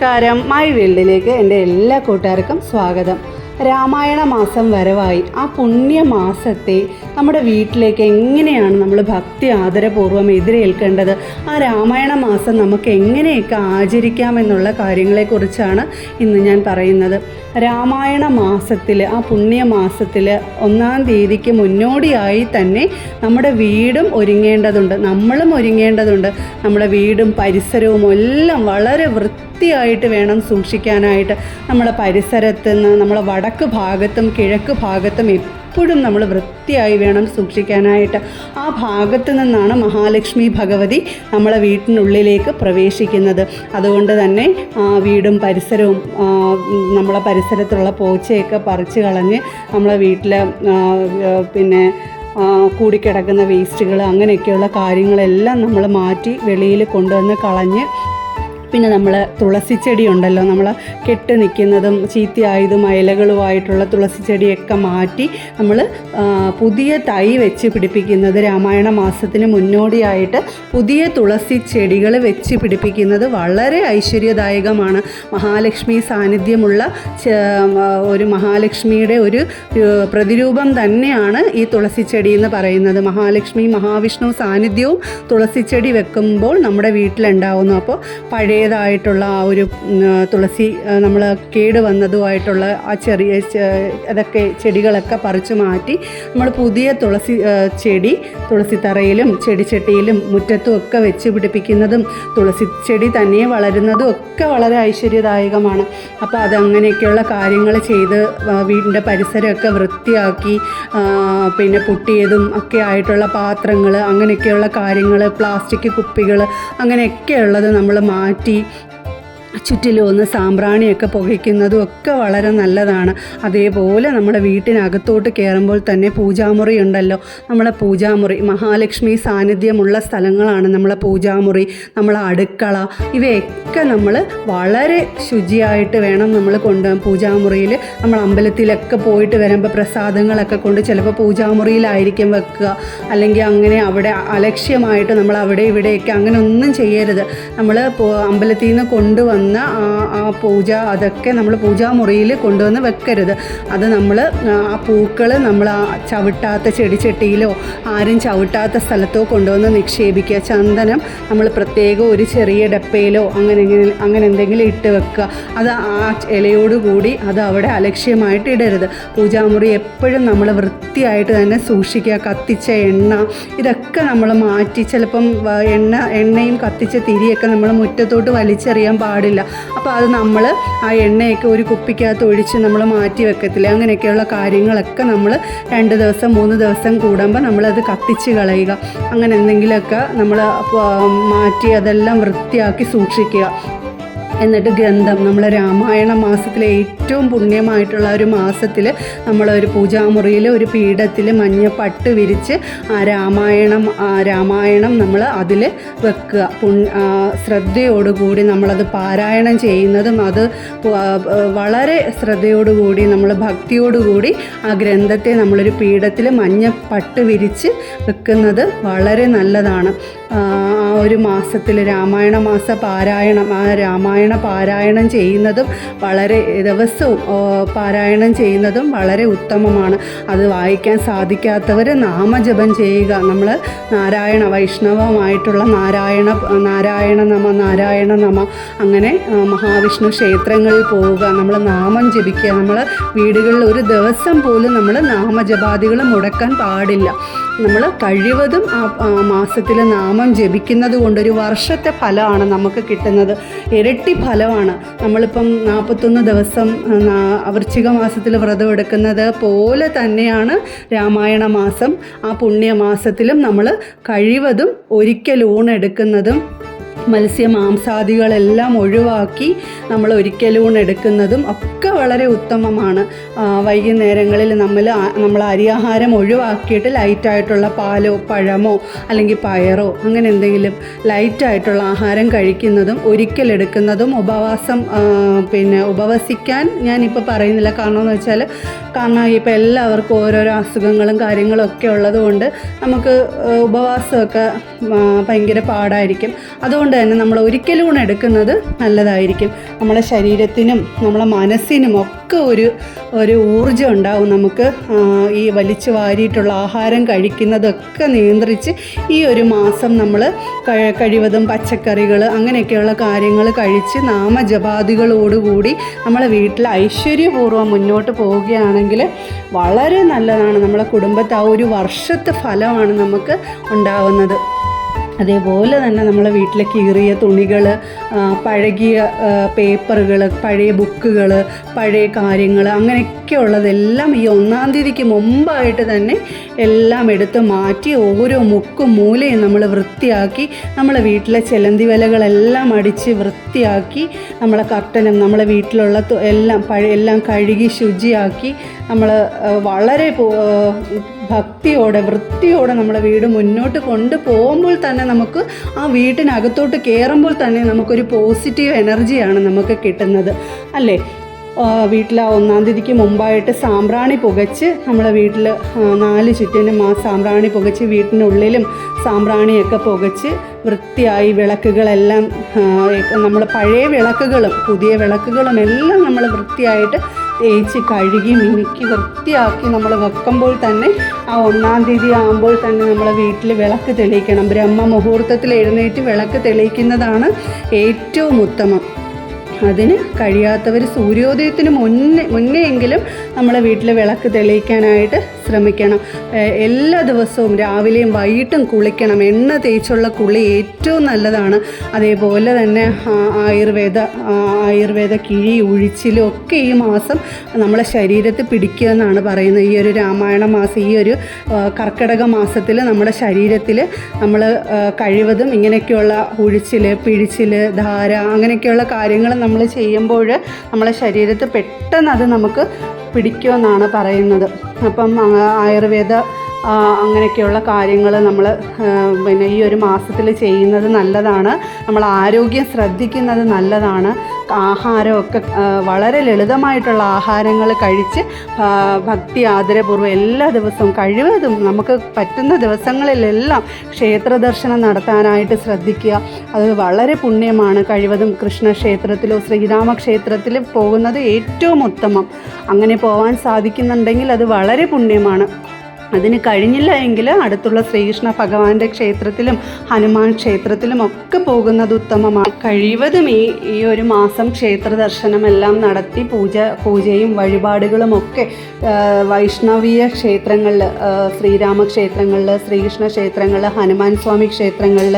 നമസ്കാരം. മൈ വേൾഡിലേക്ക് എന്റെ എല്ലാ കൂട്ടുകാർക്കും സ്വാഗതം. രാമായണ മാസം വരവായി. ആ പുണ്യമാസത്തെ നമ്മുടെ വീട്ടിലേക്ക് എങ്ങനെയാണ് നമ്മൾ ഭക്തി ആദരപൂർവം എതിരേൽക്കേണ്ടത്? ആ രാമായണ മാസം നമുക്ക് എങ്ങനെയൊക്കെ ആചരിക്കാമെന്നുള്ള കാര്യങ്ങളെക്കുറിച്ചാണ് ഇന്ന് ഞാൻ പറയുന്നത്. രാമായണ മാസത്തിൽ ആ പുണ്യമാസത്തിൽ ഒന്നാം തീയതിക്ക് മുന്നോടിയായി തന്നെ നമ്മുടെ വീടും ഒരുങ്ങേണ്ടതുണ്ട്. നമ്മളും ഒരുങ്ങേണ്ടതുണ്ട്. നമ്മുടെ വീടും പരിസരവും എല്ലാം വളരെ വൃത്തിയായിട്ട് വേണം സൂക്ഷിക്കാനായിട്ട്. നമ്മുടെ പരിസരത്ത് നിന്ന് നമ്മളെ വടക്ക് ഭാഗത്തും കിഴക്ക് ഭാഗത്തും എപ്പോഴും നമ്മൾ വൃത്തിയായി വേണം സൂക്ഷിക്കാനായിട്ട്. ആ ഭാഗത്ത് നിന്നാണ് മഹാലക്ഷ്മി ഭഗവതി നമ്മളെ വീട്ടിനുള്ളിലേക്ക് പ്രവേശിക്കുന്നത്. അതുകൊണ്ട് തന്നെ ആ വീടും പരിസരവും നമ്മളെ പരിസരത്തുള്ള പോച്ചയൊക്കെ പറിച്ച് കളഞ്ഞ് നമ്മളെ വീട്ടിലെ പിന്നെ കൂടിക്കിടക്കുന്ന വേസ്റ്റുകൾ അങ്ങനെയൊക്കെയുള്ള കാര്യങ്ങളെല്ലാം നമ്മൾ മാറ്റി വെളിയിൽ കൊണ്ടുവന്ന് കളഞ്ഞ് പിന്നെ നമ്മൾ തുളസി ചെടി ഉണ്ടല്ലോ നമ്മൾ കെട്ട് നിൽക്കുന്നതും ചീത്തയായതും ഇലകളുമായിട്ടുള്ള തുളസി ചെടിയൊക്കെ മാറ്റി നമ്മൾ പുതിയ തൈ വെച്ച് പിടിപ്പിക്കുന്നത് രാമായണ മാസത്തിന് മുന്നോടിയായിട്ട് പുതിയ തുളസി ചെടികൾ വെച്ച് പിടിപ്പിക്കുന്നത് വളരെ ഐശ്വര്യദായകമാണ്. മഹാലക്ഷ്മി സാന്നിധ്യമുള്ള ഒരു മഹാലക്ഷ്മിയുടെ ഒരു പ്രതിരൂപം തന്നെയാണ് ഈ തുളസി ചെടി എന്ന് പറയുന്നത്. മഹാലക്ഷ്മി മഹാവിഷ്ണു സാന്നിധ്യവും തുളസി ചെടി വെക്കുമ്പോൾ നമ്മുടെ വീട്ടിലുണ്ടാവുന്നു. അപ്പോൾ പഴയതായിട്ടുള്ള ആ ഒരു തുളസി നമ്മൾ കേട് വന്നതുമായിട്ടുള്ള ആ ചെറിയ അതൊക്കെ ചെടികളൊക്കെ പറിച്ചു മാറ്റി നമ്മൾ പുതിയ തുളസി ചെടി തുളസി തറയിലും ചെടിച്ചട്ടിയിലും മുറ്റത്തും ഒക്കെ വെച്ച് പിടിപ്പിക്കുന്നതും തുളസി ചെടി തന്നെ വളരുന്നതും ഒക്കെ വളരെ ഐശ്വര്യദായകമാണ്. അപ്പോൾ അതങ്ങനെയൊക്കെയുള്ള കാര്യങ്ങൾ ചെയ്ത് വീടിന്റെ പരിസരമൊക്കെ വൃത്തിയാക്കി പിന്നെ പൊട്ടിയതും ഒക്കെ ആയിട്ടുള്ള പാത്രങ്ങൾ അങ്ങനെയൊക്കെയുള്ള കാര്യങ്ങൾ പ്ലാസ്റ്റിക് കുപ്പികൾ അങ്ങനെയൊക്കെയുള്ളത് നമ്മൾ മാറ്റി একটি ചുറ്റിലും ഒന്ന് സാമ്പ്രാണിയൊക്കെ പുകയ്ക്കുന്നതും ഒക്കെ വളരെ നല്ലതാണ്. അതേപോലെ നമ്മുടെ വീട്ടിനകത്തോട്ട് കയറുമ്പോൾ തന്നെ പൂജാമുറി ഉണ്ടല്ലോ. നമ്മളെ പൂജാമുറി മഹാലക്ഷ്മി സാന്നിധ്യമുള്ള സ്ഥലങ്ങളാണ് നമ്മളെ പൂജാമുറി നമ്മളെ അടുക്കള. ഇവയൊക്കെ നമ്മൾ വളരെ ശുചിയായിട്ട് വേണം നമ്മൾ കൊണ്ട് പൂജാമുറിയിൽ. നമ്മൾ അമ്പലത്തിലൊക്കെ പോയിട്ട് വരുമ്പോൾ പ്രസാദങ്ങളൊക്കെ കൊണ്ട് ചിലപ്പോൾ പൂജാമുറിയിലായിരിക്കും വെക്കുക. അല്ലെങ്കിൽ അങ്ങനെ അവിടെ അലക്ഷ്യമായിട്ട് നമ്മൾ അവിടെ ഇവിടെയൊക്കെ അങ്ങനെ ഒന്നും ചെയ്യരുത്. നമ്മൾ അമ്പലത്തിൽ നിന്ന് കൊണ്ടുവന്ന ആ ആ പൂജ അതൊക്കെ നമ്മൾ പൂജാമുറിയിൽ കൊണ്ടുവന്ന് വെക്കരുത്. അത് നമ്മൾ ആ പൂക്കൾ നമ്മൾ ആ ചവിട്ടാത്ത ചെടിച്ചട്ടിയിലോ ആരും ചവിട്ടാത്ത സ്ഥലത്തോ കൊണ്ടുവന്ന് നിക്ഷേപിക്കുക. ചന്ദനം നമ്മൾ പ്രത്യേകം ഒരു ചെറിയ ഡപ്പയിലോ അങ്ങനെ അങ്ങനെ എന്തെങ്കിലും ഇട്ട് വെക്കുക. അത് ആ ഇലയോടുകൂടി അത് അവിടെ അലക്ഷ്യമായിട്ട് ഇടരുത്. പൂജാമുറി എപ്പോഴും നമ്മൾ വൃത്തിയായിട്ട് തന്നെ സൂക്ഷിക്കുക. കത്തിച്ച എണ്ണ ഇതൊക്കെ നമ്മൾ മാറ്റി. ചിലപ്പം എണ്ണ എണ്ണയും കത്തിച്ച തിരിയൊക്കെ നമ്മൾ മുറ്റത്തോട്ട് വലിച്ചെറിയാൻ പാടില്ല. അപ്പോൾ അത് നമ്മൾ ആ എണ്ണയൊക്കെ ഒരു കുപ്പിക്കകത്ത് ഒഴിച്ച് നമ്മൾ മാറ്റി വെക്കത്തില്ല? അങ്ങനെയൊക്കെയുള്ള കാര്യങ്ങളൊക്കെ നമ്മൾ രണ്ട് ദിവസം മൂന്ന് ദിവസം കൂടുമ്പോൾ നമ്മളത് കത്തിച്ച് കളയുക. അങ്ങനെ എന്തെങ്കിലുമൊക്കെ നമ്മൾ മാറ്റി അതെല്ലാം വൃത്തിയാക്കി സൂക്ഷിക്കുക. എന്നിട്ട് ഗന്ധം. നമ്മൾ രാമായണ മാസത്തിലെ ഏറ്റവും പുണ്യമായിട്ടുള്ള ഒരു മാസത്തിൽ നമ്മൾ ഒരു പൂജാമുറിയിൽ ഒരു പീഠത്തിൽ മഞ്ഞ പട്ട് വിരിച്ച് ആ രാമായണം ആ രാമായണം നമ്മൾ അതിൽ വെക്കുക. ആ ശ്രദ്ധയോടുകൂടി നമ്മളത് പാരായണം ചെയ്യുന്നതും അത് വളരെ ശ്രദ്ധയോടുകൂടി നമ്മൾ ഭക്തിയോടുകൂടി ആ ഗ്രന്ഥത്തെ നമ്മളൊരു പീഠത്തിൽ മഞ്ഞ പട്ട് വിരിച്ച് വെക്കുന്നത് വളരെ നല്ലതാണ്. ആ ഒരു മാസത്തിൽ രാമായണ മാസ പാരായണം ആ രാമായണ പാരായണം ചെയ്യുന്നതും വളരെ ദിവസവും പാരായണം ചെയ്യുന്നതും വളരെ ഉത്തമമാണ്. അത് വായിക്കാൻ സാധിക്കാത്തവർ നാമജപം ചെയ്യുക. നമ്മൾ നാരായണ വൈഷ്ണവമായിട്ടുള്ള നാരായണ നാരായണ നമ നാരായണ നമ അങ്ങനെ മഹാവിഷ്ണു ക്ഷേത്രങ്ങളിൽ പോവുക. നമ്മൾ നാമം ജപിക്കുക. നമ്മൾ വീടുകളിൽ ഒരു ദിവസം പോലും നമ്മൾ നാമജപാദികൾ മുടക്കാൻ പാടില്ല. നമ്മൾ കഴിവതും ആ മാസത്തിൽ നാമം ജപിക്കുന്നത് കൊണ്ടൊരു വർഷത്തെ ഫലമാണ് നമുക്ക് കിട്ടുന്നത്. ഇരട്ടി ഫലമാണ് നമ്മളിപ്പം നാൽപ്പത്തൊന്ന് ദിവസം വൃശ്ചിക മാസത്തിൽ വ്രതം എടുക്കുന്നത് പോലെ തന്നെയാണ് രാമായണ മാസം. ആ പുണ്യമാസത്തിലും നമ്മൾ കഴിവതും ഒരിക്കൽ ഊണെടുക്കുന്നതും മത്സ്യ മാംസാദികളെല്ലാം ഒഴിവാക്കി നമ്മൾ ഒരിക്കലൂൺ എടുക്കുന്നതും ഒക്കെ വളരെ ഉത്തമമാണ്. വൈകുന്നേരങ്ങളിൽ നമ്മൾ നമ്മൾ അരിയാഹാരം ഒഴിവാക്കിയിട്ട് ലൈറ്റായിട്ടുള്ള പാലോ പഴമോ അല്ലെങ്കിൽ പയറോ അങ്ങനെ എന്തെങ്കിലും ലൈറ്റായിട്ടുള്ള ആഹാരം കഴിക്കുന്നതും ഒരിക്കലെടുക്കുന്നതും ഉപവാസം പിന്നെ ഉപവസിക്കാൻ ഞാനിപ്പോൾ പറയുന്നില്ല. കാരണം എന്ന് വെച്ചാൽ കാരണം ഇപ്പോൾ എല്ലാവർക്കും ഓരോരോ അസുഖങ്ങളും കാര്യങ്ങളും ഒക്കെ ഉള്ളതുകൊണ്ട് നമുക്ക് ഉപവാസമൊക്കെ ഭയങ്കര പാടായിരിക്കും. അതുകൊണ്ട് അതുകൊണ്ട് തന്നെ നമ്മൾ ഒരിക്കലും എടുക്കുന്നത് നല്ലതായിരിക്കും. നമ്മളെ ശരീരത്തിനും നമ്മളെ മനസ്സിനും ഒക്കെ ഒരു ഒരു ഊർജം ഉണ്ടാവും നമുക്ക് ഈ വലിച്ചു വാരിയിട്ടുള്ള ആഹാരം കഴിക്കുന്നതൊക്കെ നിയന്ത്രിച്ച് ഈ ഒരു മാസം നമ്മൾ കഴിവതും പച്ചക്കറികൾ അങ്ങനെയൊക്കെയുള്ള കാര്യങ്ങൾ കഴിച്ച് നാമജപാദികളോടുകൂടി നമ്മളെ വീട്ടിൽ ഐശ്വര്യപൂർവം മുന്നോട്ട് പോവുകയാണെങ്കിൽ വളരെ നല്ലതാണ്. നമ്മളെ കുടുംബത്തെ ആ ഒരു വർഷത്തെ ഫലമാണ് നമുക്ക് ഉണ്ടാവുന്നത്. അതേപോലെ തന്നെ നമ്മളെ വീട്ടിലെ കീറിയ തുണികൾ പഴകിയ പേപ്പറുകൾ പഴയ ബുക്കുകൾ പഴയ കാര്യങ്ങൾ അങ്ങനെയൊക്കെ ഉള്ളതെല്ലാം ഈ ഒന്നാം തീയതിക്ക് മുമ്പായിട്ട് തന്നെ എല്ലാം എടുത്ത് മാറ്റി ഓരോ മുക്കും മൂലയും നമ്മൾ വൃത്തിയാക്കി നമ്മളെ വീട്ടിലെ ചെലന്തി വലകളെല്ലാം അടിച്ച് വൃത്തിയാക്കി നമ്മളെ കർട്ടനും നമ്മളെ വീട്ടിലുള്ള എല്ലാം പഴയ എല്ലാം കഴുകി ശുചിയാക്കി നമ്മൾ വളരെ ഭക്തിയോടെ വൃത്തിയോടെ നമ്മളെ വീട് മുന്നോട്ട് കൊണ്ടുപോകുമ്പോൾ തന്നെ നമുക്ക് ആ വീട്ടിനകത്തോട്ട് കയറുമ്പോൾ തന്നെ നമുക്കൊരു പോസിറ്റീവ് എനർജിയാണ് നമുക്ക് കിട്ടുന്നത്. അല്ലേ? വീട്ടിൽ ഒന്നാം തീയതിക്ക് മുമ്പായിട്ട് സാമ്പ്രാണി പുകച്ച് നമ്മളെ വീട്ടിൽ നാല് ചുറ്റിനും ആ സാമ്പ്രാണി പുകച്ച് വീട്ടിനുള്ളിലും സാമ്പ്രാണിയൊക്കെ പുകച്ച് വൃത്തിയായി വിളക്കുകളെല്ലാം നമ്മൾ പഴയ വിളക്കുകളും പുതിയ വിളക്കുകളും എല്ലാം നമ്മൾ വൃത്തിയായിട്ട് തേച്ച് കഴുകി മിനുക്കി വൃത്തിയാക്കി നമ്മൾ വെക്കുമ്പോൾ തന്നെ ആ ഒന്നാം തീയതി ആകുമ്പോൾ തന്നെ നമ്മൾ വീട്ടിൽ വിളക്ക് തെളിയിക്കണം. ബ്രഹ്മ മുഹൂർത്തത്തിൽ എഴുന്നേറ്റ് വിളക്ക് തെളിയിക്കുന്നതാണ് ഏറ്റവും ഉത്തമം. അതിന് കഴിയാത്തവർ സൂര്യോദയത്തിന് മുന്നേ മുന്നേ എങ്കിലും നമ്മളെ വീട്ടിൽ വിളക്ക് തെളിയിക്കാനായിട്ട് ശ്രമിക്കണം. എല്ലാ ദിവസവും രാവിലെയും വൈകിട്ടും കുളിക്കണം. എണ്ണ തേച്ചുള്ള കുളി ഏറ്റവും നല്ലതാണ്. അതേപോലെ തന്നെ ആയുർവേദ ആയുർവേദ കിഴി ഉഴിച്ചിലും ഒക്കെ ഈ മാസം നമ്മളെ ശരീരത്തിൽ പിടിക്കുക എന്നാണ് പറയുന്നത്. ഈ ഒരു രാമായണ മാസം ഈ ഒരു കർക്കിടക മാസത്തിൽ നമ്മുടെ ശരീരത്തിൽ നമ്മൾ കഴിവതും ഇങ്ങനെയൊക്കെയുള്ള ഉഴിച്ചിൽ പിഴിച്ചിൽ ധാര അങ്ങനെയൊക്കെയുള്ള കാര്യങ്ങൾ നമ്മൾ ചെയ്യുമ്പോൾ നമ്മളെ ശരീരത്തിൽ പെട്ടെന്ന് അത് നമുക്ക് പിടിക്കുമെന്നാണ് പറയുന്നത്. അപ്പം ആയുർവേദ അങ്ങനെയൊക്കെയുള്ള കാര്യങ്ങൾ നമ്മൾ പിന്നെ ഈ ഒരു മാസത്തിൽ ചെയ്യുന്നത് നല്ലതാണ്. നമ്മൾ ആരോഗ്യം ശ്രദ്ധിക്കുന്നത് നല്ലതാണ്. ആഹാരമൊക്കെ വളരെ ലളിതമായിട്ടുള്ള ആഹാരങ്ങൾ കഴിച്ച് ഭക്തി ആദരപൂർവം എല്ലാ ദിവസവും കഴിവതും നമുക്ക് പറ്റുന്ന ദിവസങ്ങളിലെല്ലാം ക്ഷേത്ര ദർശനം നടത്താനായിട്ട് ശ്രദ്ധിക്കുക. അത് വളരെ പുണ്യമാണ്. കഴിവതും കൃഷ്ണക്ഷേത്രത്തിലോ ശ്രീരാമക്ഷേത്രത്തിൽ പോകുന്നത് ഏറ്റവും ഉത്തമം. അങ്ങനെ പോകാൻ സാധിക്കുന്നുണ്ടെങ്കിൽ അത് വളരെ പുണ്യമാണ്. അതിന് കഴിഞ്ഞില്ല എങ്കിൽ അടുത്തുള്ള ശ്രീകൃഷ്ണ ഭഗവാന്റെ ക്ഷേത്രത്തിലും ഹനുമാൻ ക്ഷേത്രത്തിലും ഒക്കെ പോകുന്നത് ഉത്തമമാണ്. കഴിവതും ഈ ഈ ഒരു മാസം ക്ഷേത്ര ദർശനമെല്ലാം നടത്തി പൂജ പൂജയും വഴിപാടുകളും ഒക്കെ വൈഷ്ണവീയ ക്ഷേത്രങ്ങളിൽ ശ്രീരാമ ക്ഷേത്രങ്ങളിൽ ശ്രീകൃഷ്ണ ക്ഷേത്രങ്ങളിൽ ഹനുമാൻ സ്വാമി ക്ഷേത്രങ്ങളിൽ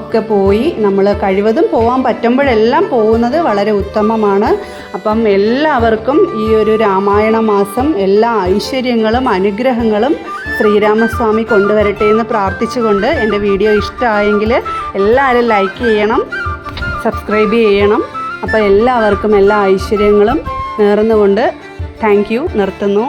ഒക്കെ പോയി നമ്മൾ കഴിവതും പോകാൻ പറ്റുമ്പോഴെല്ലാം പോകുന്നത് വളരെ ഉത്തമമാണ്. അപ്പം എല്ലാവർക്കും ഈ ഒരു രാമായണ മാസം എല്ലാ ഐശ്വര്യങ്ങളും അനുഗ്രഹങ്ങളും ശ്രീരാമസ്വാമി കൊണ്ടുവരട്ടെ എന്ന് പ്രാർത്ഥിച്ചുകൊണ്ട് എന്റെ വീഡിയോ ഇഷ്ടമായെങ്കിൽ എല്ലാവരും ലൈക്ക് ചെയ്യണം സബ്സ്ക്രൈബ് ചെയ്യണം. അപ്പോൾ എല്ലാവർക്കും എല്ലാ ഐശ്വര്യങ്ങളും നേർന്നുകൊണ്ട് താങ്ക് യു നിർത്തുന്നു.